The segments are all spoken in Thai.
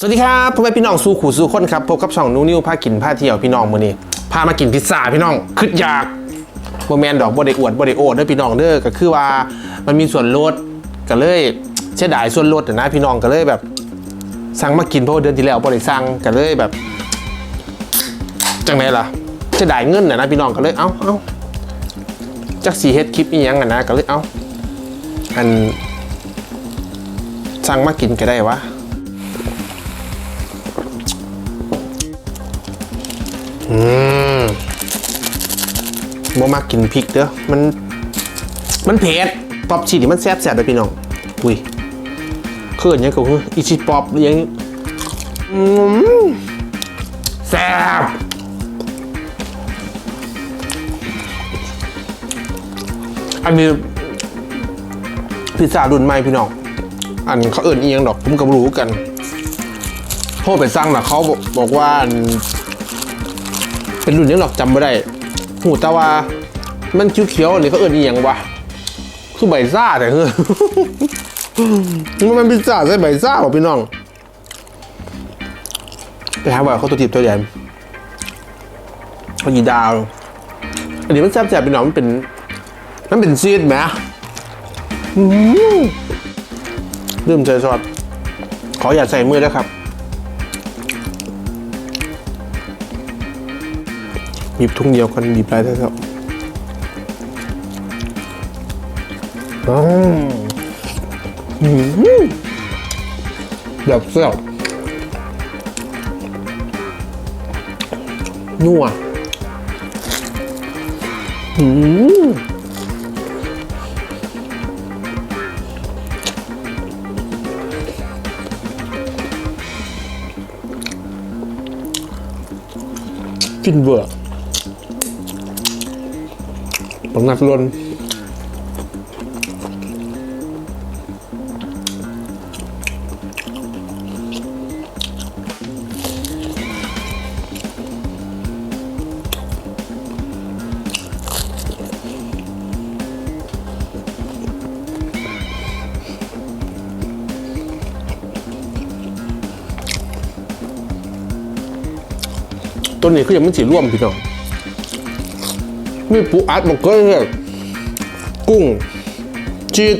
สวัสดีครับพ่อแม่พี่น้องสู่ขู่สู่คนครับพบกับช่องนูนิวพากินพาเที่ยวพี่น้องมื้อนี้พามากินพิซซ่าพี่น้องคึดอยากโมแมนดอกบ่ได้อวดบ่ได้โอดเด้อพี่น้องเด้อก็คือว่ามันมีส่วนลดก็เลยเสียดายส่วนลดน่ะนะพี่น้องก็เลยแบบ สั่งมากินเพราะว่าเดือนที่แล้วบ่ได้สั่งก็เลยแบบจังไดล่ะเสียดายเงินน่ะนะพี่น้องก็เลยเอ้าเอ้าจักสีเฮ็ดคลิปอีหยังอะนะก็เลยเอ้าอันสั่งมากินก็ได้วะ อืมบ่มากกินพริกเด้อ มัน มันเผ็ด ป๊อปชีสนี่มันแซ่บแซ่บเลยพี่น้อง อุ้ยเขินยังกับอีชิป๊อปหรือยังอืมแซ่บอันนี้พิซซ่ารุ่นใหม่พี่น้อง อันเขาเอิ่นอียังดอกผมก็บ่รู้กัน โทรไปสั่งนะเขาบอกว่า เป็นรุ่นยังหรอกจำไม่ได้ หูแต่ว่ามันเขียวๆนี่เขาเอิ้นอีหยังวะคือใบซ่าแต่เฮ้ยมันเป็นพิซซ่าใส่ใบซ่าป่ะพี่น้องไปหาว่าเขาตัวทิพย์ตัวใหญ่เขายีดาว อันนี้มันแซ่บๆพี่น้องมันเป็นมันเป็นซีดไหมอื้อหือเริ่มใจซอสขออย่าใส่มือนะครับบีบทุ่งเดียวกันบีบไปเถอะครับ อืมอื้อหือแบบเสียบนัวอืมกินเบื่อ ผมนักลนตัวนี้คือยังไม่สีร่วมพี่น้อง มีปูอัดมันก็เลยกุ้ง จีด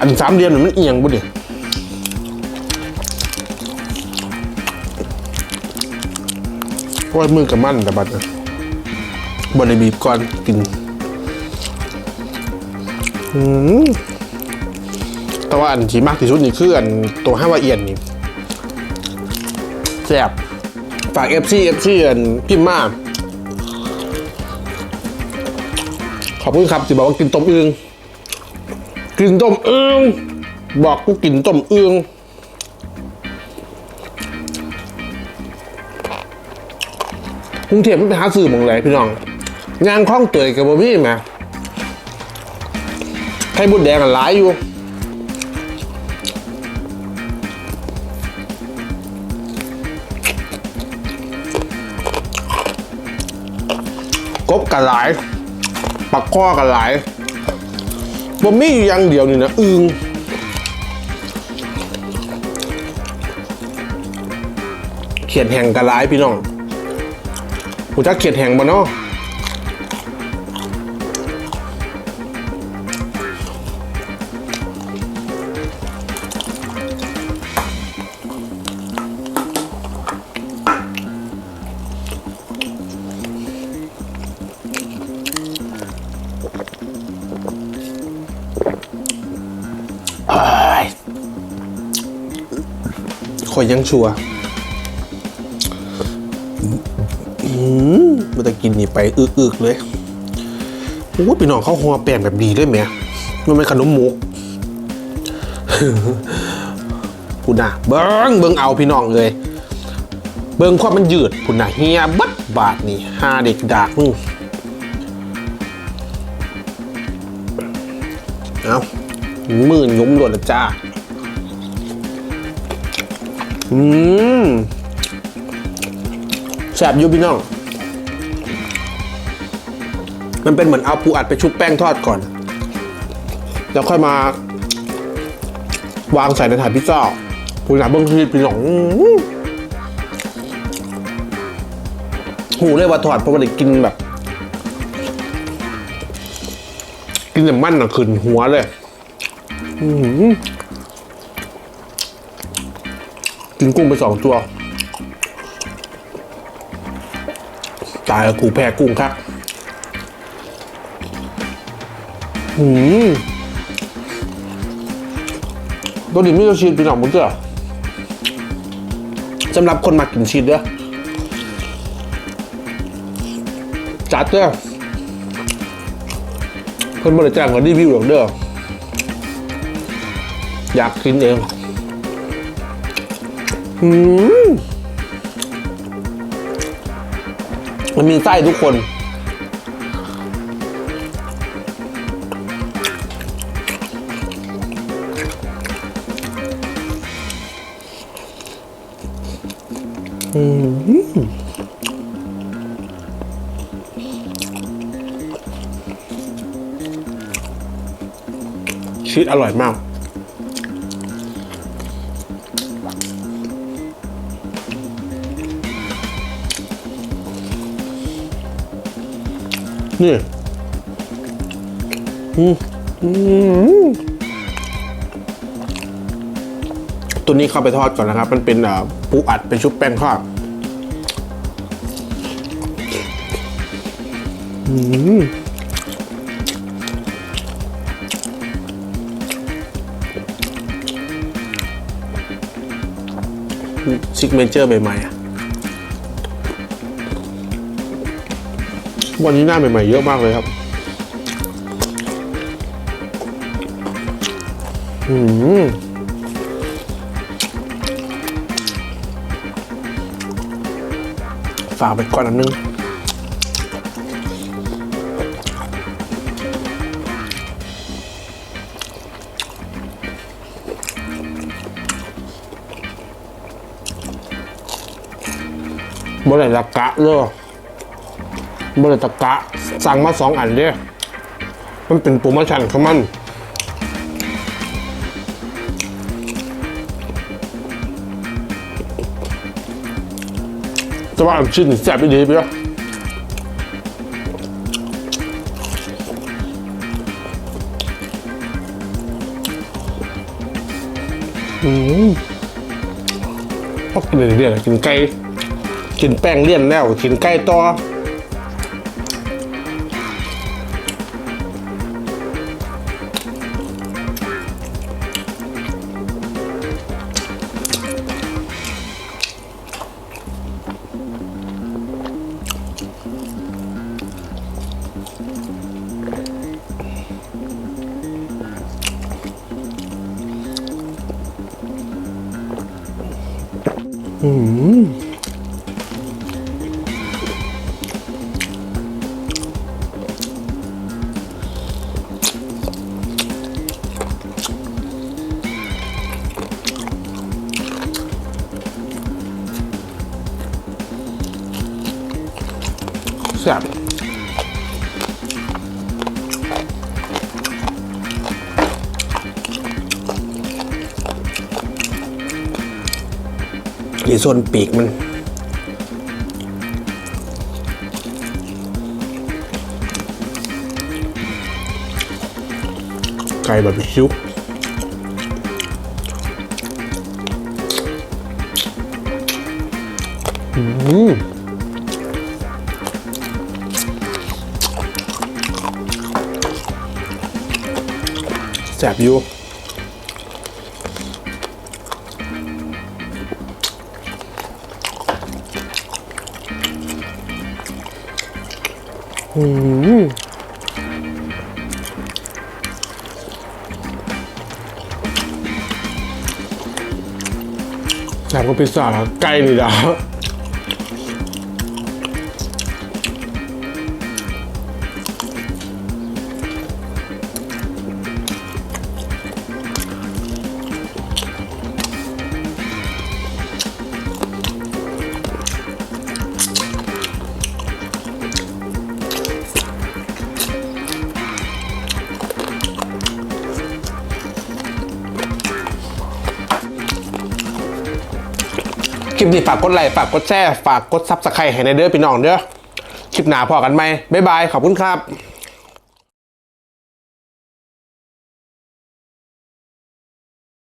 อันสามเดือนมันเอียงบุดิโอ้ยมือกับมันแต่บัดนะบริบีบก่อนกินอืมแต่ว่าอันที่มากที่สุดนี่คืออันตัวห้าวาเอียนนี่แซ่บฝาก FC FC อันพิมมาก ขอบคุณครับที่บอกว่ากินต้มอึงกินต้มอึงบอกกูกินต้มอึงกรุงเทพมันไปหาซื้อหมองไหนพี่น้องงานคล้องเตยกับบมี่ไหมไข่บุดแดงหลายอยู่กบกันหลาย ปักข้อกันหลายบ่มีอยู่อย่างเดียวนี่นะอึงเขียดแห่งกันหลายพี่น้องหูจักเขียดแห่งบ่เนาะ คอยยังชัวร์อืมมันจะกินนี่ไปอึกๆเลยโอ้ยพี่น้องเขาหัวแป้งแบบดีด้วยไหมมันเป็นขนมหมุกพูดนะเบิ้งเบิ้งเอาพี่น้องเลย เบิ้งความมันยืดพูดนะเฮียบัดบาทนี่ห้าเด็กดากมึง เอามือยุ้มหลดละจ้า อืมแสบยูพี่น้อง มันเป็นเหมือนเอาปูอัดไปชุบแป้งทอดก่อน แล้วค่อยมา วางใส่ในถาดพิซซ่ากูอยาเบิ่งชีวิตพี่น้องหูเลยว่าถอดเพราะว่าได้กินแบบ กินแต่มันอะขึ้นหัวเลยกินกุ้งไปสองตัว ตายแล้วกูแพ้กุ้งครับอืมตัวนี้ไม่ต้องชีสพี่น้องมึงเจ้าสำหรับคนมากินชีสเด้อจัดเด้อ เพิ่นบริจาคเงินรีวิวหรอกเด้ออยากกินเองอืมมันมีไส้ทุกคน อือ ชีสอร่อยมาก นี่อืมอืมตัวนี้เข้าไปทอดก่อนนะครับ มันเป็นปูอัดเป็นชุบแป้งทอดอืม ซิกเนเจอร์ใหม่ๆอะวันนี้หน้าใหม่ๆเยอะมากเลยครับ อืมฝากไปก่อนอันนึง บ่ได้ตะกะเลยบ่ได้ตะกะ สั่งมาสองอันเด้มันเป็นโปรโมชั่นของมันแต่ว่าชิ้นแซ่บดีไปแล้วอืมพอกินเรื่อยๆกินไก่ กินแป้งเลี่ยนแล้ว กินไก่ต่อแซ่บนี่ส่วนปีกมันไก่บาร์บีคิวอืม แสบอยู่อืมแสบก็พิซซ่าแล้วไก่นี่ดาว คลิปนี้ฝากกดไลค์ฝากกดแชร์ฝากกดซับสไครต์ให้ในเด้อพี่น้องเด้อคลิปหน้าพอกันไหมบ๊ายบายขอบคุณครับ